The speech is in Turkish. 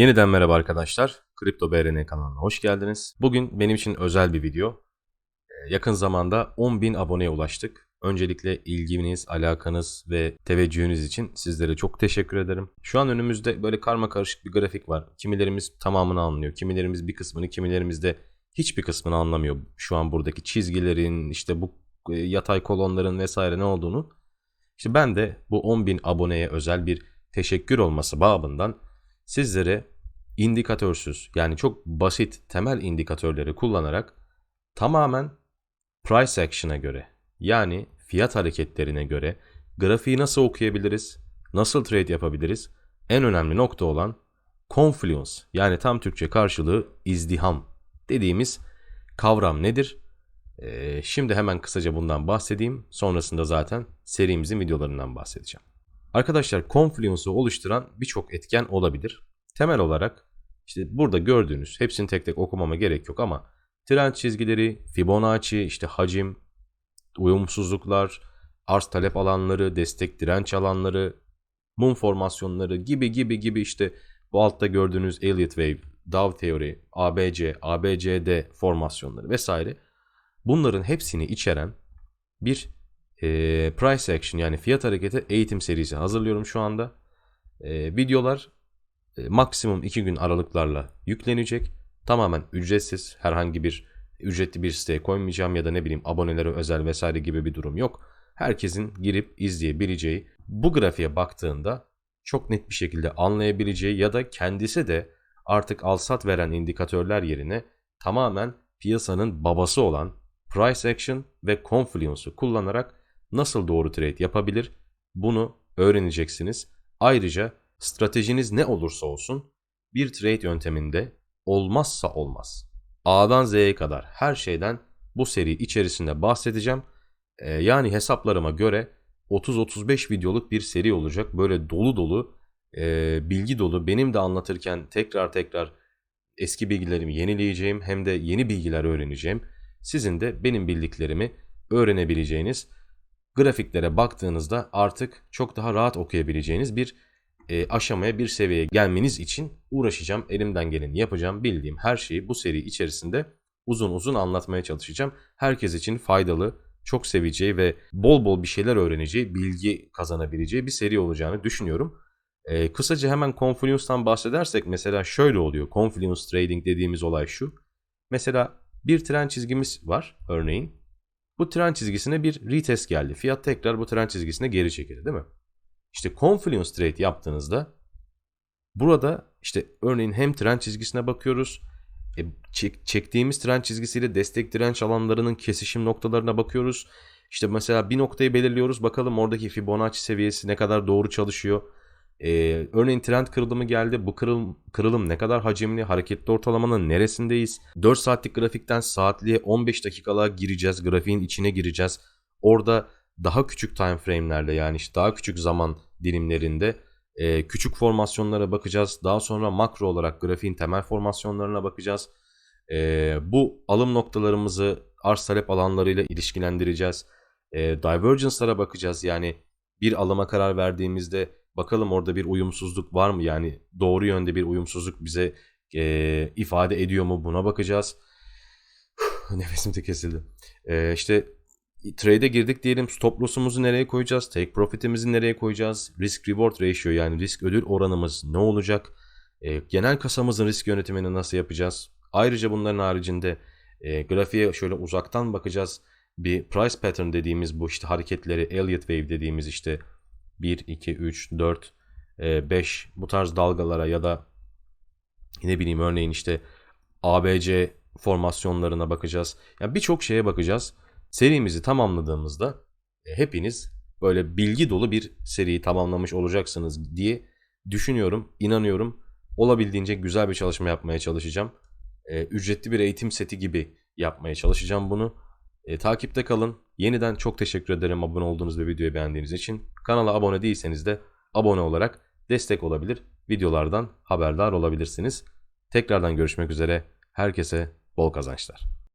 Yeniden merhaba arkadaşlar. Kripto BRN kanalına hoş geldiniz. Bugün benim için özel bir video. Ee, Yakın zamanda 10.000 aboneye ulaştık. Öncelikle ilginiz, alakanız ve teveccühünüz için sizlere çok teşekkür ederim. Şu an önümüzde böyle karma karışık bir grafik var. Kimilerimiz tamamını anlıyor, kimilerimiz bir kısmını, kimilerimiz de hiçbir kısmını anlamıyor. Şu an buradaki çizgilerin, işte bu e, yatay kolonların vesaire ne olduğunu. İşte ben de bu 10.000 aboneye özel bir teşekkür olması babından sizlere indikatörsüz yani çok basit temel indikatörleri kullanarak tamamen price action'a göre yani fiyat hareketlerine göre grafiği nasıl okuyabiliriz, nasıl trade yapabiliriz, en önemli nokta olan confluence yani tam Türkçe karşılığı izdiham dediğimiz kavram nedir? Ee, şimdi hemen kısaca bundan bahsedeyim. Sonrasında zaten serimizin videolarından bahsedeceğim. Arkadaşlar Confluence'u oluşturan birçok etken olabilir. Temel olarak işte burada gördüğünüz hepsini tek tek okumama gerek yok ama trend çizgileri, Fibonacci, işte hacim, uyumsuzluklar, arz talep alanları, destek direnç alanları, mum formasyonları gibi gibi gibi işte bu altta gördüğünüz Elliott Wave, Dow Theory, ABC, ABCD formasyonları vesaire bunların hepsini içeren bir e, price action yani fiyat hareketi eğitim serisi hazırlıyorum şu anda. E, videolar e, maksimum 2 gün aralıklarla yüklenecek. Tamamen ücretsiz herhangi bir ücretli bir siteye koymayacağım ya da ne bileyim abonelere özel vesaire gibi bir durum yok. Herkesin girip izleyebileceği bu grafiğe baktığında çok net bir şekilde anlayabileceği ya da kendisi de artık alsat veren indikatörler yerine tamamen piyasanın babası olan price action ve confluence'u kullanarak nasıl doğru trade yapabilir bunu öğreneceksiniz. Ayrıca stratejiniz ne olursa olsun bir trade yönteminde olmazsa olmaz. A'dan Z'ye kadar her şeyden bu seri içerisinde bahsedeceğim. Ee, yani hesaplarıma göre 30-35 videoluk bir seri olacak. Böyle dolu dolu, e, bilgi dolu. Benim de anlatırken tekrar tekrar eski bilgilerimi yenileyeceğim hem de yeni bilgiler öğreneceğim. Sizin de benim bildiklerimi öğrenebileceğiniz grafiklere baktığınızda artık çok daha rahat okuyabileceğiniz bir e, aşamaya bir seviyeye gelmeniz için uğraşacağım. Elimden geleni yapacağım. Bildiğim her şeyi bu seri içerisinde uzun uzun anlatmaya çalışacağım. Herkes için faydalı, çok seveceği ve bol bol bir şeyler öğreneceği, bilgi kazanabileceği bir seri olacağını düşünüyorum. E, kısaca hemen Confluence'dan bahsedersek mesela şöyle oluyor. Confluence Trading dediğimiz olay şu. Mesela bir tren çizgimiz var örneğin. Bu tren çizgisine bir retest geldi. Fiyat tekrar bu tren çizgisine geri çekildi değil mi? İşte Confluence Trade yaptığınızda burada işte örneğin hem tren çizgisine bakıyoruz. E, çek, çektiğimiz tren çizgisiyle destek direnç alanlarının kesişim noktalarına bakıyoruz. İşte mesela bir noktayı belirliyoruz. Bakalım oradaki Fibonacci seviyesi ne kadar doğru çalışıyor. Ee, örneğin trend kırılımı geldi. Bu kırılım, kırılım ne kadar hacimli? Hareketli ortalamanın neresindeyiz? 4 saatlik grafikten saatliğe 15 dakikalığa gireceğiz. Grafiğin içine gireceğiz. Orada daha küçük time frame'lerde yani işte daha küçük zaman dilimlerinde e, küçük formasyonlara bakacağız. Daha sonra makro olarak grafiğin temel formasyonlarına bakacağız. E, bu alım noktalarımızı arz talep alanlarıyla ilişkilendireceğiz. E, divergence'lara bakacağız. Yani bir alıma karar verdiğimizde bakalım orada bir uyumsuzluk var mı? Yani doğru yönde bir uyumsuzluk bize e, ifade ediyor mu? Buna bakacağız. Nefesim de kesildi. E, işte trade'e girdik diyelim stop loss'umuzu nereye koyacağız? Take profit'imizi nereye koyacağız? Risk reward ratio yani risk ödül oranımız ne olacak? E, genel kasamızın risk yönetimini nasıl yapacağız? Ayrıca bunların haricinde e, grafiğe şöyle uzaktan bakacağız. Bir price pattern dediğimiz bu işte hareketleri Elliott wave dediğimiz işte 1, 2, 3, 4, 5 bu tarz dalgalara ya da ne bileyim örneğin işte ABC formasyonlarına bakacağız. Yani birçok şeye bakacağız. Serimizi tamamladığımızda e, hepiniz böyle bilgi dolu bir seriyi tamamlamış olacaksınız diye düşünüyorum, inanıyorum. Olabildiğince güzel bir çalışma yapmaya çalışacağım. E, ücretli bir eğitim seti gibi yapmaya çalışacağım bunu. E, takipte kalın. Yeniden çok teşekkür ederim abone olduğunuz ve videoyu beğendiğiniz için. Kanala abone değilseniz de abone olarak destek olabilir, videolardan haberdar olabilirsiniz. Tekrardan görüşmek üzere. Herkese bol kazançlar.